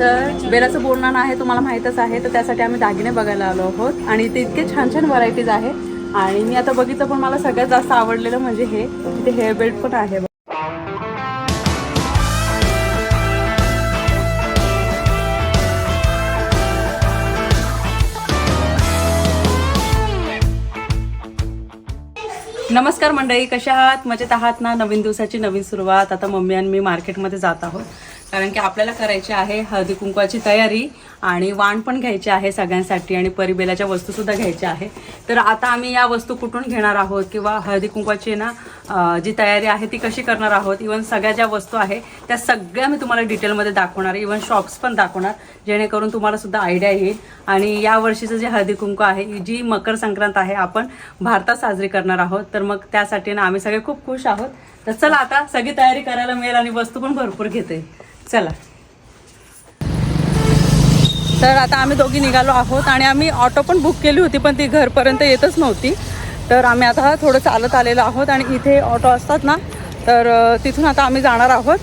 तर बेलाचं बोलणं आहे तुम्हाला माहीतच आहे तर त्यासाठी आम्ही दागिने बघायला आलो आहोत. आणि इथे इतके छान छान व्हरायटीज आहे आणि मी आता बघितलं पण मला सगळ्यात जास्त आवडलेलं म्हणजे हे. इथे हेअर बेल्ट पण आहे नमस्कार मंडळी कशा आहात? मजेत आहात ना? नवीन दिवसाची नवीन सुरुवात. आता मम्मी आणि मी मार्केटमध्ये जात आहोत. कारण की आपल्याला करायची आहे हळदी कुंकवाची तयारी आणि वाण पण घ्यायची आहे सगळ्यांसाठी आणि परिबेलाच्या वस्तूसुद्धा घ्यायच्या आहे. तर आता आम्ही या वस्तू कुठून घेणार आहोत किंवा हळदी कुंकवाची ना जी तयारी आहे ती कशी करणार आहोत? इवन सगळ्या ज्या वस्तू आहे त्या सगळ्या मी तुम्हाला डिटेलमध्ये दाखवणार. इवन शॉप्स पण दाखवणार जेणेकरून तुम्हाला सुद्धा आयडिया येईल. आणि या वर्षीचं जे हळदी कुंकू आहे जी मकर संक्रांत आहे आपण भारतात साजरी करणार आहोत. तर मग त्यासाठी ना आम्ही सगळे खूप खुश आहोत. तर चला आता सगळी तयारी करायला मिळेल आणि वस्तू पण भरपूर घेते. चला. तर आता आम्ही दोघी निघालो आहोत आणि आम्ही ऑटो पण बुक केली होती पण ती घरपर्यंत येतच नव्हती. तर आम्ही आता थोडं चालत आलेलो आहोत आणि इथे ऑटो असतात ना तर तिथून आता आम्ही जाणार आहोत.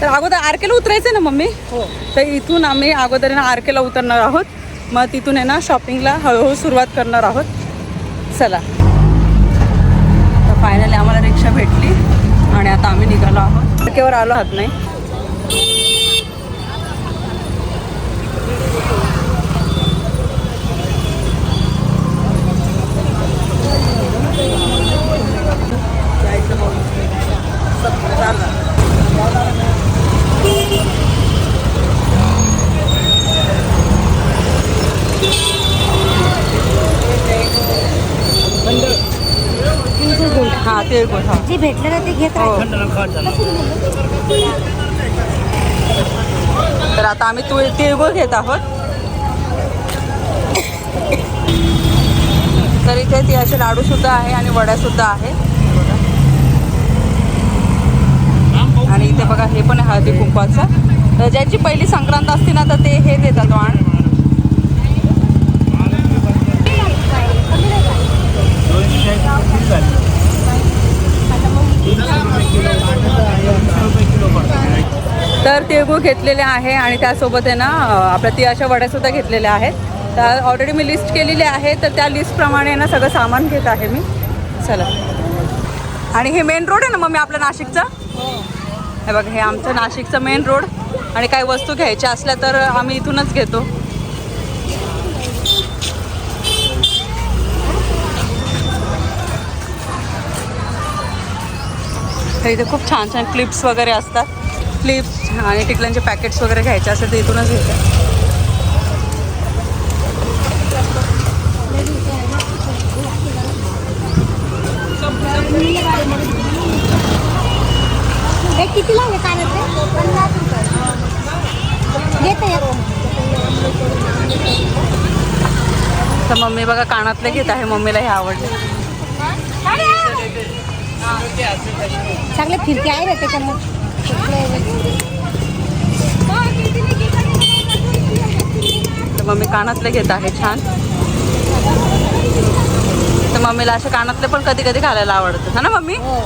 तर अगोदर आरकेला उतरायचं ना मम्मी? हो. तर इथून आम्ही अगोदर ना आरकेला उतरणार आहोत. मग तिथून आहे ना शॉपिंगला हळूहळू सुरुवात करणार आहोत. चला. तर फायनली आम्हाला रिक्षा भेटली आणि आता आम्ही निघालो आहोत. आरकेवर आलो आहात नाही. हां तिळगुळ हां जे भेटलं ना ते घेत हो. तर आता आम्ही तुळ तिळगुळ घेत आहोत. तर इथे ती असे लाडू सुद्धा आहे आणि वड्या सुद्धा आहे आणि इथे बघा हे पण आहे हळदी कुंकवाचं. तर ज्याची पहिली संक्रांत असते ना तर ते हे देतात वाण. तर तिळगुळ घेतलेले आहे आणि त्यासोबत आहे ना आपल्या तिळाच्या वड्यासुद्धा घेतलेल्या आहेत. तर ऑलरेडी मी लिस्ट केलेली आहे तर त्या लिस्टप्रमाणे ना सगळं सामान घेत आहे मी. चला. आणि हे मेन रोड आहे ना मग मी आपलं नाशिकचं? हो. हे बघा हे आमचं नाशिकचं मेन रोड आणि काही वस्तू घ्यायच्या असल्या तर आम्ही इथूनच घेतो. तर इथे खूप छान छान क्लिप्स वगैरे असतात. क्लिप्स आणि टिकल्यांचे पॅकेट्स वगैरे घ्यायचे असेल तर इथूनच घेते. हे किती लागले कानातले? पन्नास रुपये घेते तर मम्मी बघा कानातले घेत आहे. मम्मीला हे आवडले. चांगले फिरके आहे रे त्याच्यामुळे. मम्मी कानातले घेत आहे छान. तर मम्मीला असे कानातले पण कधी कधी घालायला आवडतं हा ना मम्मी? हो.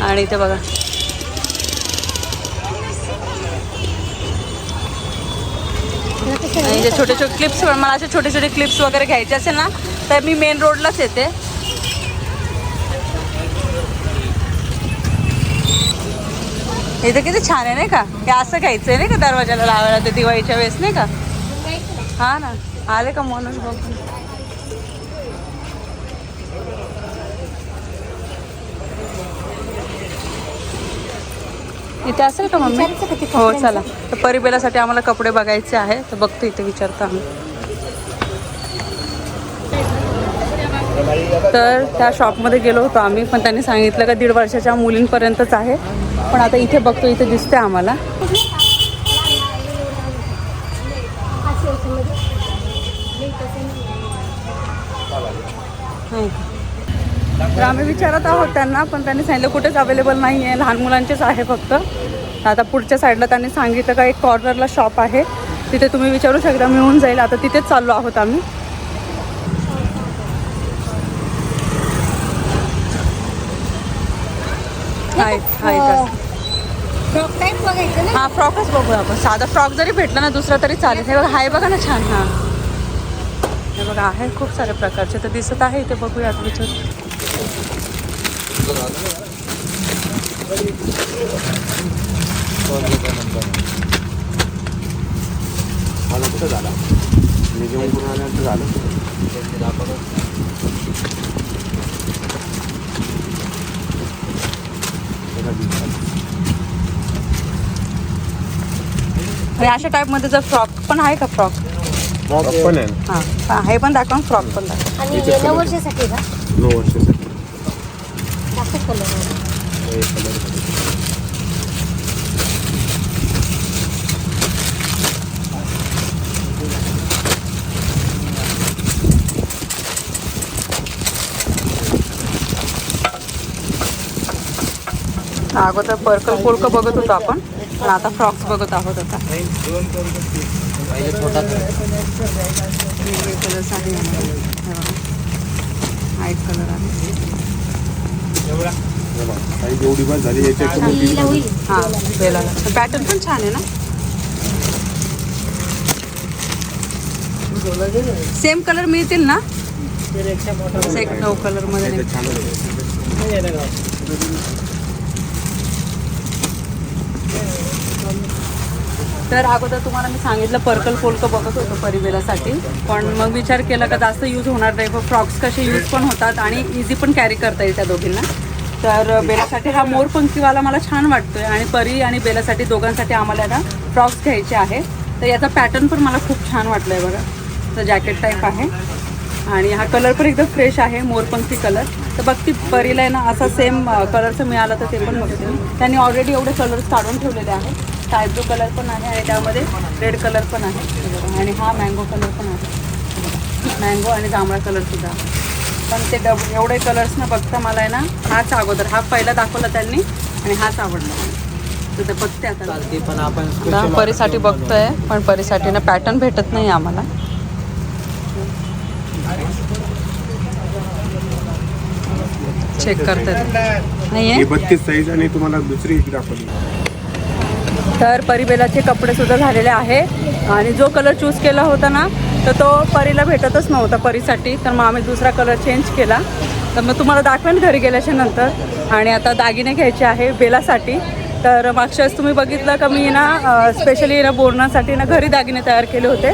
आणि इथे बघा. आणि जे छोटे छोटे क्लिप्स मला असे छोटे छोटे क्लिप्स वगैरे घ्यायचे असेल ना तर मी मेन रोडलाच येते. इथे किती छान आहे नाही का? हे असं घ्यायचं आहे नाही का दरवाजाला लावायला ते दिवाळीच्या वेळेस नाही का? हा ना. आले का म्हणून बघ इथे असेल का मम्मी? हो? चला. तर परिबेलासाठी आम्हाला कपडे बघायचे आहे तर बघतो इथे विचारतो आम्ही. तर त्या शॉपमध्ये गेलो होतो आम्ही पण त्यांनी सांगितलं का दीड वर्षाच्या मुलींपर्यंतच आहे. पण आता इथे बघतो इथे दिसते आम्हाला. नाही का? तर आम्ही विचारत आहोत त्यांना पण त्यांनी सांगितलं कुठेच अवेलेबल नाही आहे लहान मुलांचेच आहे फक्त. आता पुढच्या साईडला त्यांनी सांगितलं का एक कॉर्नरला शॉप आहे. तिथे तुम्ही विचारू शकता मिळून जाईल. आता तिथेच चाललो आहोत आम्ही. हा फ्रॉकच बघूया आपण. साधा फ्रॉक जरी भेटला ना दुसरा तरी चालेल. हे बघा हाय बघा ना छान. हा. हे बघा आहे खूप सारे प्रकारचे. तर दिसत आहे इथे बघूया विचार. मला कुठं झाला मी जेवण करून आल्यानंतर झालं आणि अशा टाईपमध्ये जर फ्रॉक पण आहे का फ्रॉक? पण आहे. हां हां हे पण दाखवा फ्रॉक पण दाखवा. आणि नऊ वर्षासाठी का? नऊ वर्षासाठी. कलर कलर अगोदर पर्कल पोलकं बघत होतो आपण पण आता फ्रॉक्स बघत आहोत आता. कलर्स आहे. कलर आहे. बघा, काही जेवढी बस झाली हां बेलाला पॅटर्न पण छान आहे ना? सेम कलर मिळतील ना? एक नऊ कलरमध्ये नाही. छान होतं. तर अगोदर तुम्हाला मी सांगितलं पर्कल पोलकं बघत होतो परिवेलासाठी पण मग विचार केला का जास्त यूज होणार नाही पण फ्रॉक्स कसे यूज पण होतात आणि इझी पण कॅरी करता येईल त्या दोघींना. तर बेलासाठी हा मोरपंखीवाला मला छान वाटतोय आणि परी आणि बेलासाठी दोघांसाठी आम्हाला ना फ्रॉक्स घ्यायचे आहे. तर याचा पॅटर्न पण मला खूप छान वाटलं आहे बघा. तर जॅकेट टाईप आहे. आणि हा कलर पण एकदम फ्रेश आहे मोरपंखी कलर तर बघ ती परीला आहे ना असा सेम कलरचं मिळालं तर ते पण बघते त्यांनी ऑलरेडी एवढे कलर्स काढून ठेवलेले आहेत. स्काय ब्लू कलर पण आहे आणि त्यामध्ये रेड कलर पण आहे. हे बघा. आणि हा मँगो कलर पण आहे. मँगो आणि जांभळा कलर सुद्धा. आहे पण ते डब एवढे कलर्स न बघता मला आहे ना हाच अगोदर हा पहिला दाखवला त्यांनी आणि हाच आवडला. तर ते बघते आता. परीसाठी बघतोय पण परीसाठी ना पॅटर्न भेटत नाही आम्हाला. चेक करतात. नाही ही आहे बत्तीस साईज आणि तुम्हाला दुसरी एक दाखवली. तर परिबेलाचे कपडे सुद्धा झालेले आहे. आणि जो कलर चूज केला होता ना तर तो परीला भेटतच नव्हता परीसाठी. तर मग आम्ही दुसरा कलर चेंज केला. तर मग तुम्हाला दाखवेन घरी गेल्याच्यानंतर. आणि आता दागिने घ्यायचे आहे बेलासाठी. तर मागच्या तुम्ही बघितलं का मी ना स्पेशली ना बोरणासाठी ना घरी दागिने तयार केले होते.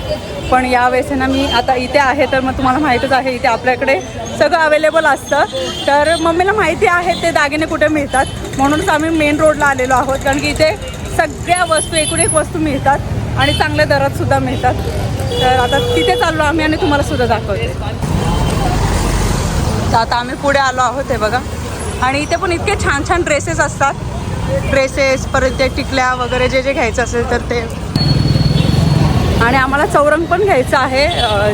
पण यावेळेस ना मी आता इथे आहे तर मग तुम्हाला माहीतच आहे इथे आपल्याकडे सगळं अवेलेबल असतं. तर मम्मीला माहिती आहे ते दागिने कुठे मिळतात. म्हणूनच आम्ही मेन रोडला आलेलो आहोत. कारण की इथे सगळ्या वस्तू एकूण एक वस्तू मिळतात आणि चांगल्या दरात सुद्धा मिळतात. तर आता तिथे चाललो आम्ही आणि तुम्हाला सुद्धा दाखवते. तर आता आम्ही पुढे आलो आहोत हे बघा. आणि इथे पण इतके छान छान ड्रेसेस असतात. ड्रेसेस परत ते टिकल्या वगैरे जे जे घ्यायचं असेल तर ते. आणि आम्हाला चौरंग पण घ्यायचं आहे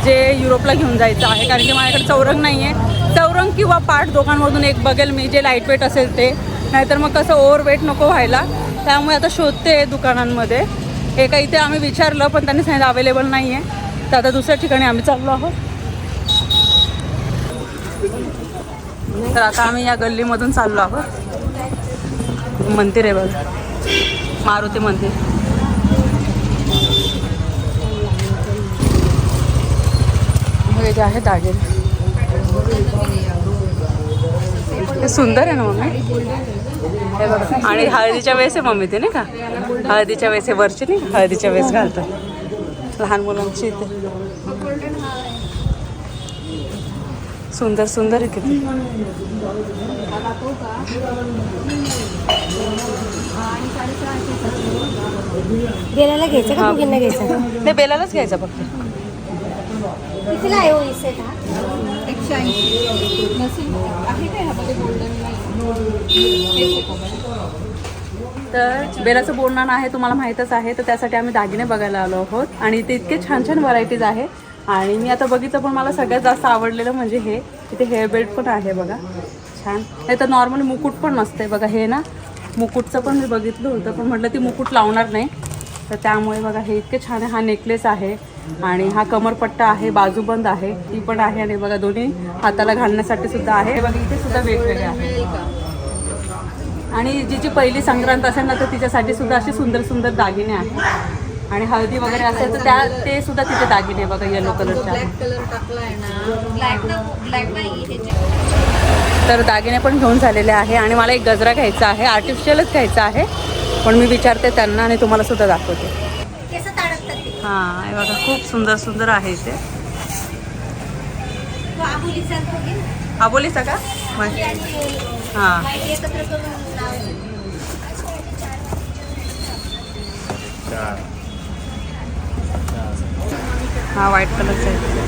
जे युरोपला घेऊन जायचं आहे. कारण की माझ्याकडे चौरंग नाही आहे चौरंग किंवा पाठ दोघांमधून एक बघेल मी जे लाइट वेट असेल ते. नाहीतर मग कसं ओव्हर वेट नको व्हायला. त्यामुळे आता शोधते दुकानांमध्ये. हे काही ते आम्ही विचारलं पण त्यांनी सांगितलं अवेलेबल नाही आहे तर आता दुसऱ्या ठिकाणी आम्ही चाललो आहोत. तर आता आम्ही या गल्लीमधून चाललो आहोत. मंदिर आहे बघा. मारुती मंदिर. हे जे आहे दागिने. सुंदर आहे ना मम्मी? आणि हळदीच्या वेळेस आहे मम्मी ते नाही का? हळदीच्या वेळेस आहे वरची नाही? हळदीच्या वेळेस घालतात. लहान मुलांची इथे. सुंदर सुंदर आहे किती. बेलाला घ्यायचं का दोघींना घ्यायचं? नाही बेलालाच घ्यायचा फक्त. कितीला आहे हो ही सेट हा तर बेलाचं बोलणं आहे तुम्हाला माहीतच आहे तर त्यासाठी आम्ही दागिने बघायला आलो आहोत. आणि इथे इतके छान छान व्हरायटीज आहे. आणि मी आता बघितलं पण मला सगळ्यात जास्त आवडलेलं म्हणजे हे. इथे हेअर बेल्ट पण आहे बघा. छान. नाही तर नॉर्मली मुकुट पण नसते बघा. हे ना मुकुटचं पण मी बघितलं होतं पण म्हटलं ती मुकुट लावणार नाही. तर त्यामुळे बघा हे इतके छान आहे. हा नेकलेस आहे. आणि हा कमरपट्टा आहे बाजूबंद आहे ती पण आहे आणि बघा दोन्ही हाताला घालण्यासाठी सुद्धा आहे. बघा इथे सुद्धा वेगवेगळे आहे आणि जिची पहिली संक्रांत असेल ना तर तिच्यासाठी सुद्धा असे सुंदर सुंदर दागिने आहेत. आणि हळदी वगैरे असेल तर त्या ते सुद्धा तिथे दागिने बघा येलो कलरचे आहेत कलर टाकलाय ना. ब्लॅक ब्लॅक नाही ह्याचे तर दागिने पण घेऊन झालेले आहे आणि मला एक गजरा घ्यायचा आहे आर्टिफिशियलच घ्यायचा आहे. पण मी विचारते त्यांना आणि तुम्हाला सुद्धा दाखवते. हां हे बघा खूप सुंदर सुंदर आहे इथे आबोलीचा का हां. हा व्हाईट कलरचा ते.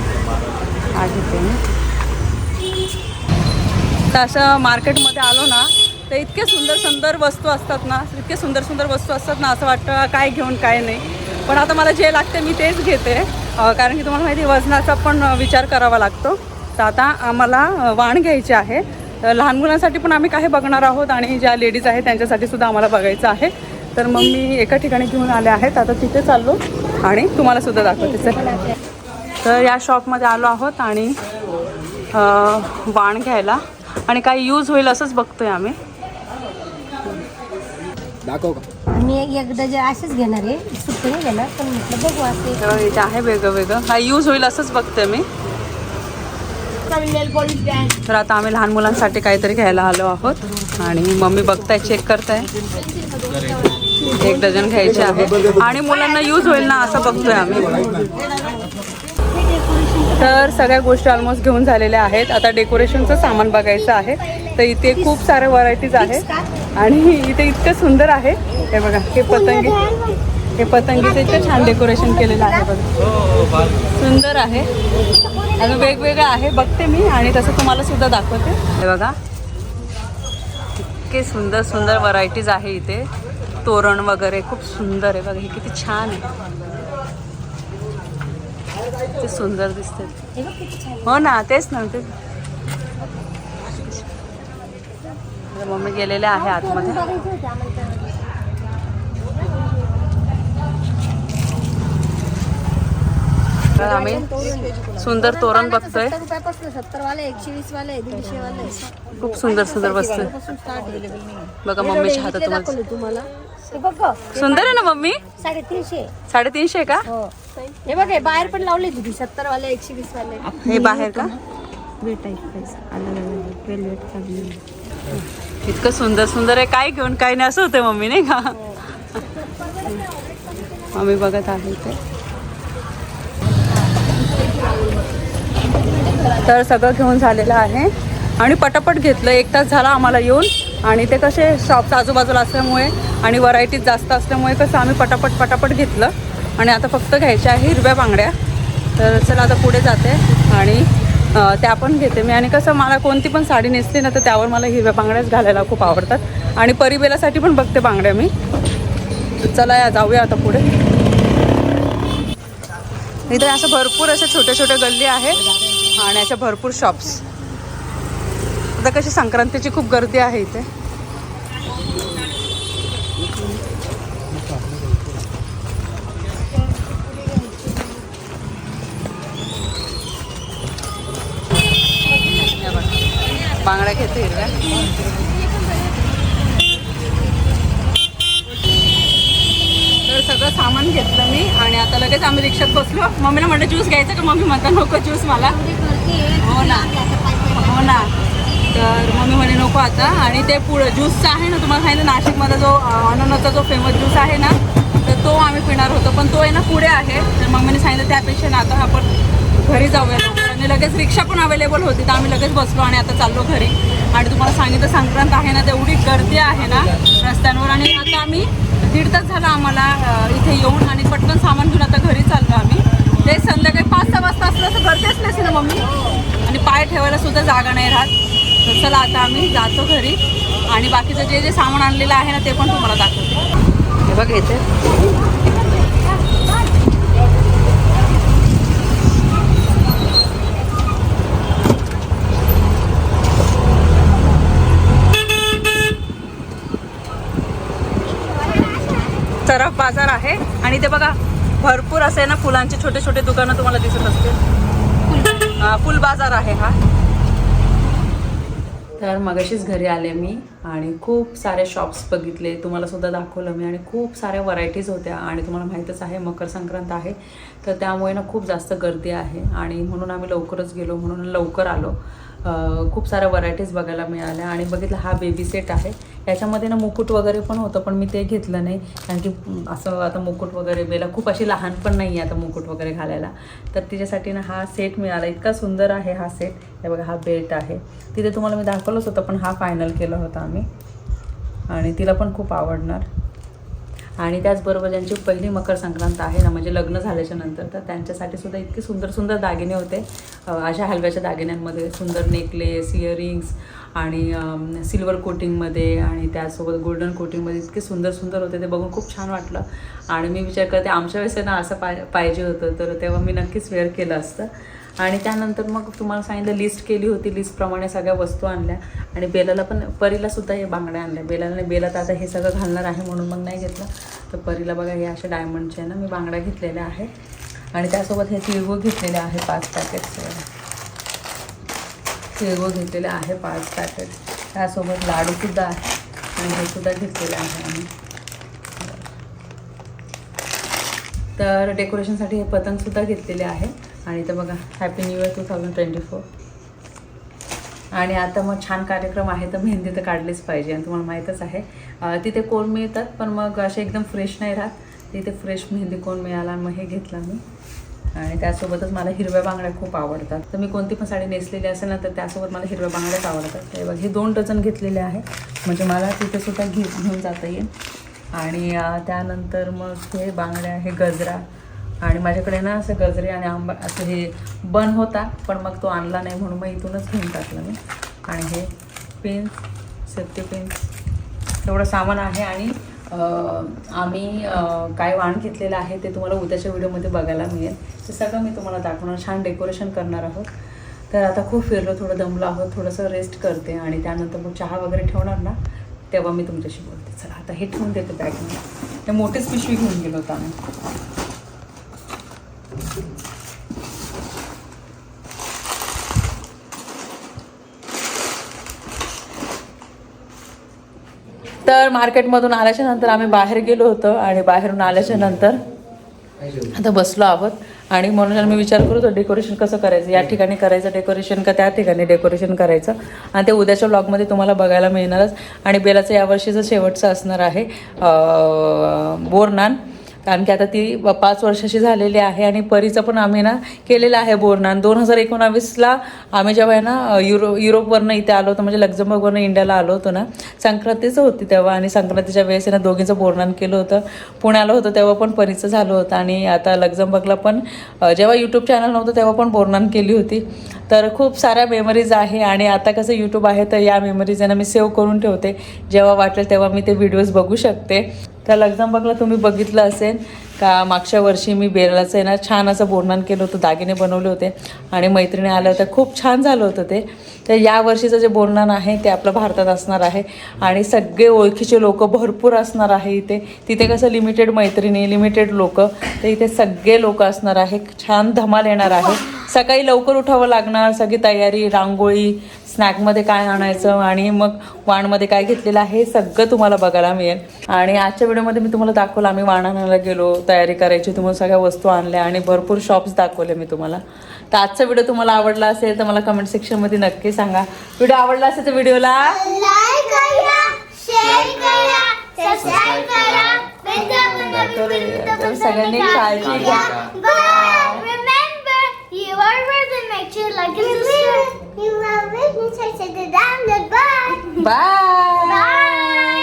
तर असं मार्केटमध्ये आलो ना तर इतके सुंदर सुंदर वस्तू असतात ना इतके सुंदर सुंदर वस्तू असतात ना असं वाटतं काय घेऊन काय नाही. पण आता मला जे लागते मी तेच घेते. कारण की तुम्हाला माहिती आहे, वजनाचा पण विचार करावा लागतो. तर आता आम्हाला वाण घ्यायचे आहे. तर लहान मुलांसाठी पण आम्ही काही बघणार आहोत आणि ज्या लेडीज आहेत त्यांच्यासाठी सुद्धा आम्हाला बघायचं आहे. तर मग मी एका ठिकाणी घेऊन आले आहेत. आता तिथे चाललो आणि तुम्हाला सुद्धा दाखवते. सर तर या शॉपमध्ये आलो आहोत आणि वाण घ्यायला. आणि काही यूज होईल असंच बघतोय आम्ही. दाखव का? मी एकदा जे असेच घेणार आहे सुट्टे नाही घेणार पण म्हटलं बघू असे इथे आहे वेगळं वेगळं. काही यूज होईल असंच बघतोय मी. तर आता आम्ही लहान मुलांसाठी काहीतरी घ्यायला आलो आहोत. आणि मम्मी बघताय चेक करताय. एक डझन घ्यायचे आहे. आणि मुलांना यूज होईल ना असं बघतोय आम्ही. तर सगळ्या गोष्टी ऑलमोस्ट घेऊन झालेल्या आहेत. आता डेकोरेशनचं सामान बघायचं आहे. तर इथे खूप साऱ्या व्हरायटीज आहेत. आणि इथे इतकं सुंदर आहे. हे बघा हे पतंगी हे पतंगीचं इतकं छान डेकोरेशन केलेलं आहे बघा. सुंदर आहे. अजून वेगवेगळं आहे बघते मी आणि तसं तुम्हाला सुद्धा दाखवते. हे बघा. इतके सुंदर सुंदर व्हरायटीज आहे इथे. तोरण वगैरे खूप सुंदर आहे बघा हे किती छान आहे. किती सुंदर दिसते हे बघ किती छान हो ना तेच ना ते मम्मी गेलेले आहे आतमध्ये बघायचं होतं आम्हाला तर आम्ही. सुंदर तोरण बघतोय. सत्तर रुपयापासून सत्तर वाले एकशे वीस वाले दीडशे वाले खूप सुंदर सुंदर वस्तू बघा मम्मीच्या हातात तुम्हाला. हे. सुंदर आहे ना मम्मी? साडेतीनशे. साडेतीनशे आहे का? हो. हे बघ हे बाहेर पण लावले तुम्ही सत्तर वाले एकशे वीस वाले हे बाहेर का? इतकं सुंदर सुंदर आहे. काय घेऊन काय नाही असं होतं मम्मी नाही का? मम्मी बघत आहे ते तर सगळं घेऊन झालेलं आहे. आणि पटापट घेतलं. एक तास झाला आम्हाला येऊन. आणि ते कसे शॉप्स आजूबाजूला असल्यामुळे आणि व्हरायटीज जास्त असल्यामुळे कसं आम्ही पटापट पटापट घेतलं. आणि आता फक्त घ्यायच्या आहे हिरव्या बांगड्या. तर चला आता पुढे जाते. आणि त्या पण घेते मी. आणि कसं मला कोणती पण साडी नेसली ना तर त्यावर मला हिरव्या बांगड्याच घालायला खूप आवडतात. आणि परिबेलासाठी पण बघते बांगड्या मी. चला या जाऊया आता पुढे. इथे असं भरपूर असे छोटे छोटे गल्ली आहेत आणि अशा भरपूर शॉप्स आता कशी संक्रांतीची खूप गर्दी आहे इथे. बांगड्या घेते हिरव्या. तर सगळं सामान घेतलं मी आणि आता लगेच आम्ही रिक्षात बसलो. मम्मीला म्हटलं ज्यूस घ्यायचं का? मम्मी म्हणता नको ज्यूस मला. हो ना. हो ना. तर मम्मी म्हणे नको आता. आणि ते पुढं ज्यूसचं आहे ना तुम्हाला सांगितलं नाशिकमध्ये जो अं, अननसचा जो फेमस ज्यूस आहे ना तर तो आम्ही पिणार होतो. पण तो आहे ना पुढे आहे. तर मम्मीने सांगितलं त्यापेक्षा ना आता आपण घरी जाऊया आणि लगेच रिक्षा पण अवेलेबल होती. तर आम्ही लगेच बसलो आणि आता चाललो घरी. आणि तुम्हाला सांगितलं संक्रांत आहे ना तेवढी गर्दी आहे ना रस्त्यांवर. आणि आता आम्ही दीड तास झाला आम्हाला इथे येऊन आणि पटकन सामान घेऊन आता घरी चाललो आम्ही. ते संध्याकाळी पाच सहा वाजता असलं तर गर्दीच नसेल ना मम्मी. आणि पाय ठेवायला सुद्धा जागा नाही राहत. तर चला आता आम्ही जातो घरी. आणि बाकीचं जे जे सामान आणलेलं आहे ना ते पण तुम्हाला दाखवते. हे बघ येते सरफ बाजार आहे. आणि ते बघा भरपूर असे ना फुलांचे छोटे छोटे दुकानं तुम्हाला दिसत असतील. फुल. बाजार आहे हा. तर मगाशीच घरी आले मी आणि खूप सारे शॉप्स बघितले. तुम्हाला सुद्धा दाखवलं मी आणि खूप साऱ्या व्हरायटीज होत्या आणि तुम्हाला माहीतच आहे मकर संक्रांत आहे. तर त्यामुळे ना खूप जास्त गर्दी आहे आणि म्हणून आम्ही लवकरच गेलो म्हणून लवकर आलो. खूप साऱ्या व्हरायटीज बघायला मिळाल्या आणि बघितलं हा बेबी सेट आहे. याच्यामध्ये ना मुकुट वगैरे पण होतं पण मी ते घेतलं नाही. कारण की असं आता मुकुट वगैरे बेला खूप अशी लहान पण नाही आहे आता मुकुट वगैरे घालायला. तर तिच्यासाठी ना हा सेट मिळाला. इतका सुंदर आहे हा सेट हे बघा हा बेल्ट आहे. तिथे तुम्हाला मी दाखवलंच होतं पण हा फायनल केला होता आम्ही. आणि तिला पण खूप आवडणार. आणि त्याचबरोबर ज्यांची पहिली मकर संक्रांत आहे ना म्हणजे लग्न झाल्याच्यानंतर तर त्यांच्यासाठी सुद्धा इतके सुंदर सुंदर दागिने होते. अशा हलव्याच्या दागिन्यांमध्ये सुंदर नेकलेस इयरिंग्स आणि सिल्वर कोटिंगमध्ये आणि त्यासोबत गोल्डन कोटिंगमध्ये इतके सुंदर सुंदर होते ते बघून खूप छान वाटलं. आणि मी विचार करते आमच्या वेळेस ना असं पाय पाहिजे होतं तर तेव्हा मी नक्कीच वेअर केलं असतं. आणि त्यानंतर मग तुम्हाला सांगितलं लिस्ट केली होती लिस्टप्रमाणे सगळ्या वस्तू आणल्या. आणि बेलाला पण परीला सुद्धा हे बांगड्या आणल्या. बेलाला नाही आता हे सगळं घालणार आहे म्हणून मग नाही घेतलं. तर परीला बघा हे अशा डायमंडचे ना मी बांगड्या घेतलेल्या आहे. आणि त्यासोबत हे तिळगुळ घेतलेले आहे पाच पॅकेट्स तिळगुळ घेतलेले आहे पाच पॅकेट त्यासोबत लाडूसुद्धा आहे. आणि हे सुद्धा घेतलेले आहे आम्ही. तर डेकोरेशनसाठी हे पतंगसुद्धा घेतलेले आहे. आणि तर बघा happy new year two thousand twenty four आणि आता मग छान कार्यक्रम आहे तर मेहंदी तर काढलीच पाहिजे आणि तुम्हाला माहीतच आहे. तिथे कोण मिळतात पण मग असे एकदम फ्रेश नाही राहत. तिथे फ्रेश मेहंदी कोण मिळाला मग हे घेतला मी. आणि त्यासोबतच मला हिरव्या बांगड्या खूप आवडतात. तर मी कोणती पण साडी नेसलेली असेल ना तर त्यासोबत मला हिरव्या बांगड्याच आवडतात. ते बघ हे दोन डझन घेतलेले आहे. म्हणजे मला तिथे सुद्धा घे घेऊन जाता येईल. आणि त्यानंतर मग हे बांगड्या हे गजरा आणि माझ्याकडे ना असं गजरे आणि आंबा असं हे बन होता पण मग तो आणला नाही म्हणून मग इथूनच घेऊन टाकलं मी. आणि हे पेन्स सत्य पेन्स एवढं सामान आहे आणि आम्ही काय वाण घेतलेलं आहे ते तुम्हाला उद्याच्या व्हिडिओमध्ये बघायला मिळेल. ते सगळं मी तुम्हाला दाखवणार छान डेकोरेशन करणार आहोत. तर आता खूप फिरलो थोडं दमलो आहोत थोडंसं रेस्ट करते आणि त्यानंतर मग चहा वगैरे ठेवणार ना तेव्हा मी तुमच्याशी बोलते. चला आता हे ठेवून देते बॅगमध्ये हे मोठीच पिशवी घेऊन गेलो होतो आम्ही. तर मार्केटमधून आल्याच्यानंतर आम्ही बाहेर गेलो होतो आणि बाहेरून आल्याच्यानंतर आता बसलो आहोत. आणि म्हणून मी विचार करू तो डेकोरेशन कसं करायचं? या ठिकाणी करायचं डेकोरेशन का त्या ठिकाणी डेकोरेशन करायचं? आणि ते उद्याच्या ब्लॉगमध्ये तुम्हाला बघायला मिळणारच. आणि बेलाचं यावर्षीचं शेवटचं असणार आहे बोरनान. कारण की आता ती पाच वर्षाची झालेली आहे आणि परीचं पण आम्ही ना केलेलं आहे बोरणान दोन हजार एकोणावीसला आम्ही जेव्हा आहे ना युरो युरोपवरनं इथे आलो होतो म्हणजे लक्झमबर्गवरनं इंडियाला आलो होतो ना संक्रांतीचं होती तेव्हा आणि संक्रांतीच्या वेळेस ना दोघींचं बोरणान केलं होतं. पुण्याला होतं तेव्हा पण परीचं झालं होतं आणि आता लक्झमबर्गला पण जेव्हा यूट्यूब चॅनल नव्हतं तेव्हा पण बोरणान केली होती. तर खूप साऱ्या मेमरीज आहे आणि आता कसं यूट्यूब आहे तर या मेमरीज ना मी सेव्ह करून ठेवते. जेव्हा वाटेल तेव्हा मी ते व्हिडिओज बघू शकते. त्या लक्झमबर्गला तुम्ही बघितलं असेल का मागच्या वर्षी मी बेरलाचं आहे ना छान असं बोर्णन केलं होतं दागिने बनवले होते आणि मैत्रिणी आल्या होत्या खूप छान झालं होतं ते. तर या वर्षीचं जे बोर्णन आहे ते आपलं भारतात असणार आहे आणि सगळे ओळखीचे लोक भरपूर असणार आहे इथे. तिथे कसं लिमिटेड मैत्रिणी लिमिटेड लोक तर इथे सगळे लोक असणार आहे छान धमाल येणार आहे. सकाळी लवकर उठावं लागणार सगळी तयारी रांगोळी स्नॅकमध्ये काय आणायचं आणि मग वाणमध्ये काय घेतलेलं आहे हे सगळं तुम्हाला बघायला मिळेल. आणि आजच्या व्हिडिओमध्ये मी तुम्हाला दाखवलं आम्ही वाण आणायला गेलो तयारी करायची तुम्हाला सगळ्या वस्तू आणल्या आणि भरपूर शॉप्स दाखवले मी तुम्हाला. तर आजचा व्हिडिओ तुम्हाला आवडला असेल तर मला कमेंट सेक्शनमध्ये नक्की सांगा. व्हिडिओ आवडला असेल तर व्हिडिओला लाईक करा शेअर करा सबस्क्राईब करा. बेल दाबून तर सगळ्यांनी काळजी घ्या You love it. You touch it. Down the bye. Bye. Bye.